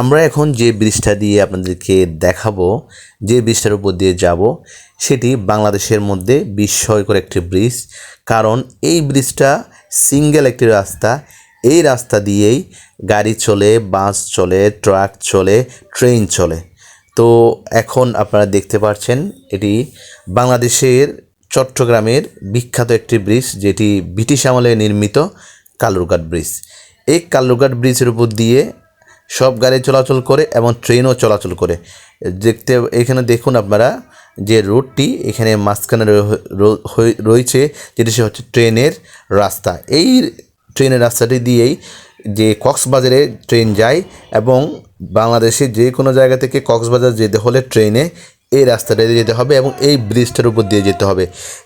আমরা এখন যে ব্রিজটা দিয়ে আপনাদেরকে দেখাবো, যে ব্রিজটার উপর দিয়ে যাব, সেটি বাংলাদেশের মধ্যে বিস্ময়কর একটি ব্রিজ। কারণ এই ব্রিজটা সিঙ্গেল একটি রাস্তা। এই রাস্তা দিয়েই গাড়ি চলে, বাস চলে, ট্রাক চলে, ট্রেন চলে। তো এখন আপনারা দেখতে পাচ্ছেন, এটি বাংলাদেশের চট্টগ্রামের বিখ্যাত একটি ব্রিজ, যেটি ব্রিটিশ আমলে নির্মিত কালুরঘাট ব্রিজ। এই কালুরঘাট ব্রিজের উপর দিয়ে সব গাড়ি চলাচল করে এবং ট্রেনও চলাচল করে। দেখতে, এখানে দেখুন আপনারা যে রোডটি এখানে মাঝখানে রয়েছে, যেটি সে হচ্ছে ট্রেনের রাস্তা। এই ট্রেনের রাস্তাটি দিয়েই যে কক্সবাজারে ট্রেন যায় এবং বাংলাদেশে যে কোনো জায়গা থেকে কক্সবাজার যেতে হলে ট্রেনে এই রাস্তাটা দিয়ে যেতে হবে এবং এই ব্রিজটার উপর দিয়ে যেতে হবে।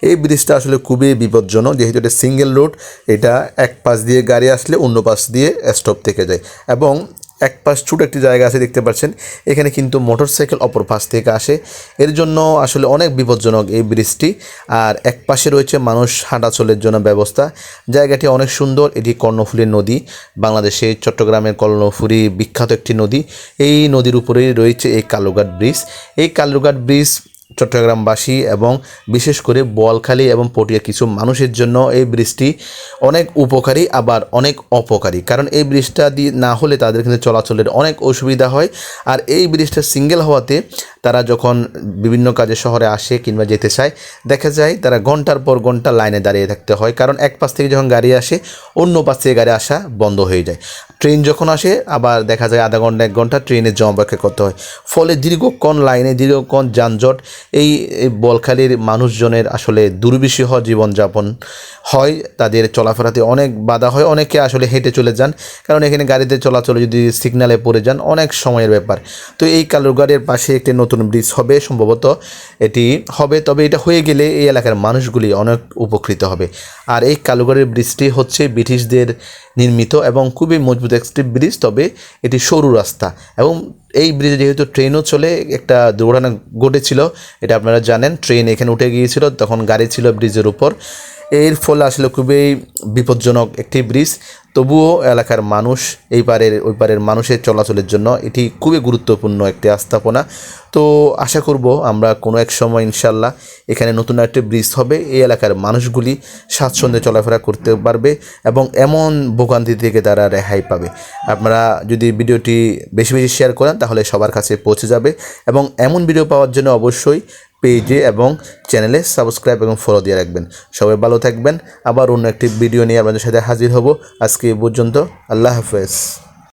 এই ব্রিজটা আসলে খুবই বিপজ্জনক, যেহেতু এটা সিঙ্গেল রোড এটা এক পাশ দিয়ে গাড়ি আসলে অন্য পাশ দিয়ে স্টপ থেকে যায়। এবং এক পাশ ছোট একটি জায়গা আছে, দেখতে পাচ্ছেন। এখানে কিন্তু মোটরসাইকেল অপর পাশ থেকে আসে। এর জন্য আসলে অনেক বিপজ্জনক এই ব্রিজটি। আর এক পাশে রয়েছে মানুষ হাঁটাচলের জন্য ব্যবস্থা। জায়গাটি অনেক সুন্দর। এটি কর্ণফুলী নদী। বাংলাদেশে চট্টগ্রামের কর্ণফুলী বিখ্যাত একটি নদী। এই নদীর উপরেই রয়েছে এই কালুঘাট ব্রিজ। এই কালুঘাট ব্রিজ চট্টগ্রামবাসী এবং বিশেষ করে বোয়ালখালী এবং পটিয়া কিছু মানুষের জন্য এই বৃষ্টি অনেক উপকারী, আবার অনেক অপকারী। কারণ এই বৃষ্টি দিয়ে না হলে তাদের কিন্তু চলাচলের অনেক অসুবিধা হয়। আর এই বৃষ্টিটা সিঙ্গেল হওয়াতে তারা যখন বিভিন্ন কাজে শহরে আসে কিংবা যেতে চায়, দেখা যায় তারা ঘণ্টার পর ঘণ্টা লাইনে দাঁড়িয়ে থাকতে হয়। কারণ এক পাশ থেকে যখন গাড়ি আসে, অন্য পাশ থেকে গাড়ি আসা বন্ধ হয়ে যায়। ট্রেন যখন আসে, আবার দেখা যায় আধা ঘণ্টা, এক ঘণ্টা ট্রেনের জমা অপেক্ষা করতে হয়। ফলে দীর্ঘক্ষণ লাইনে, দীর্ঘক্ষণ যানজট, এই বলখালির মানুষজনের আসলে দুর্বিষহ জীবনযাপন হয়। তাদের চলাফেরাতে অনেক বাধা হয়। অনেকে আসলে হেঁটে চলে যান। কারণ এখানে গাড়িতে চলাচলে যদি সিগনালে পড়ে যান, অনেক সময়ের ব্যাপার। তো এই কালুরঘাটের পাশে একটি নতুন ব্রিজ হবে সম্ভবত এটি হবে, তবে এটা হয়ে গেলে এই এলাকার মানুষগুলি অনেক উপকৃত হবে। আর এই কালুরঘাটের ব্রিজটি হচ্ছে ব্রিটিশদের নির্মিত এবং খুবই মজবুত একটি ব্রিজ, তবে এটি সরু রাস্তা। এবং এই ব্রিজে যেহেতু ট্রেনও চলে, একটা দুর্ঘটনা ঘটেছিল, এটা আপনারা জানেন, ট্রেন এখানে উঠে গিয়েছিল, তখন গাড়ি ছিল ব্রিজের উপর। এর ফলে আসলে খুবই বিপজ্জনক একটি ব্রিজ। তবুও এলাকার মানুষ এই পারের, ওই পারের মানুষের চলাচলের জন্য এটি খুবই গুরুত্বপূর্ণ একটি আস্থাপনা। তো আশা করব আমরা কোনো এক সময় ইনশাল্লাহ এখানে নতুন একটি ব্রিজ হবে। এই এলাকার মানুষগুলি স্বাচ্ছন্দ্যে চলাফেরা করতে পারবে এবং এমন ভোগান্তি থেকে তারা রেহাই পাবে। আপনারা যদি ভিডিওটি বেশি বেশি শেয়ার করেন তাহলে সবার কাছে পৌঁছে যাবে এবং এমন ভিডিও পাওয়ার জন্য অবশ্যই পেজে এবং চ্যানেলে সাবস্ক্রাইব এবং ফলো দিয়ে রাখবেন। সবাই ভালো থাকবেন। আবার অন্য একটি ভিডিও নিয়ে আপনাদের সাথে হাজির হব। আজকে এই পর্যন্ত আল্লাহ হাফেজ।